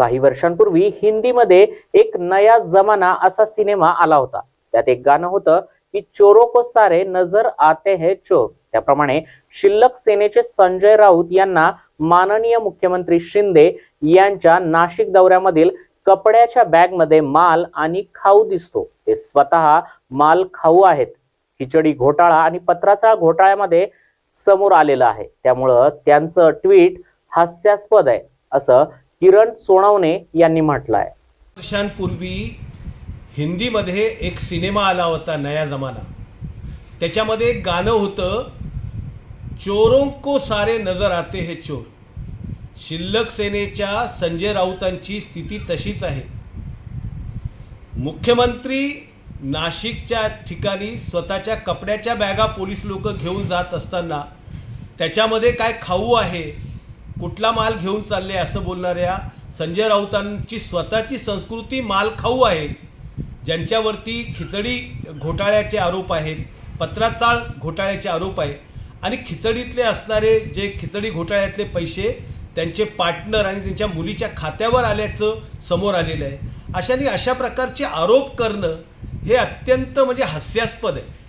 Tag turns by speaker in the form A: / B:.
A: काही वर्षांपूर्वी हिंदीमध्ये एक नया जमाना असा सिनेमा आला होता. त्यात एक गाणं होतं की चोरो को सारे नजर आते है चोर. त्याप्रमाणे शिल्लक सेनेचे संजय राऊत यांना माननीय मुख्यमंत्री शिंदे यांच्या नाशिक दौऱ्यामधील कपड्याच्या बॅगमध्ये माल आणि खाऊ दिसतो. ते स्वतः माल खाऊ आहेत. खिचडी घोटाळा आणि पत्राचा घोटाळ्यामध्ये समोर आलेलं आहे. त्यामुळं त्यांचं ट्विट हास्यास्पद आहे. असं किरण सोनवणे यांनी म्हटलं आहे
B: वर्षांपूर्वी हिंदीमध्ये एक सिनेमा आला होता नया जमाना. त्याच्यामध्ये एक गाणं होतं चोरों को सारे नजर आते हे चोर. शिल्लक सेनेच्या संजय राऊतांची स्थिती तशीच आहे. मुख्यमंत्री नाशिकच्या ठिकाणी स्वतःच्या कपड्याच्या बॅगा पोलीस लोक घेऊन जात असताना त्याच्यामध्ये काय खाऊ आहे कुठला माल घेऊन चालले असं बोलणाऱ्या संजय राऊतांची स्वतःची संस्कृती माल खाऊ आहे. ज्यांच्यावरती खिचडी घोटाळ्याचे आरोप आहेत पत्राचाळ घोटाळ्याचे आरोप आहे आणि खिचडीतले असणारे जे खिचडी घोटाळ्यातले पैसे त्यांचे पार्टनर आणि त्यांच्या मुलीच्या खात्यावर आल्याचं समोर आलेलं आहे. अशाने अशा प्रकारचे आरोप करणं हे अत्यंत म्हणजे हास्यास्पद आहे.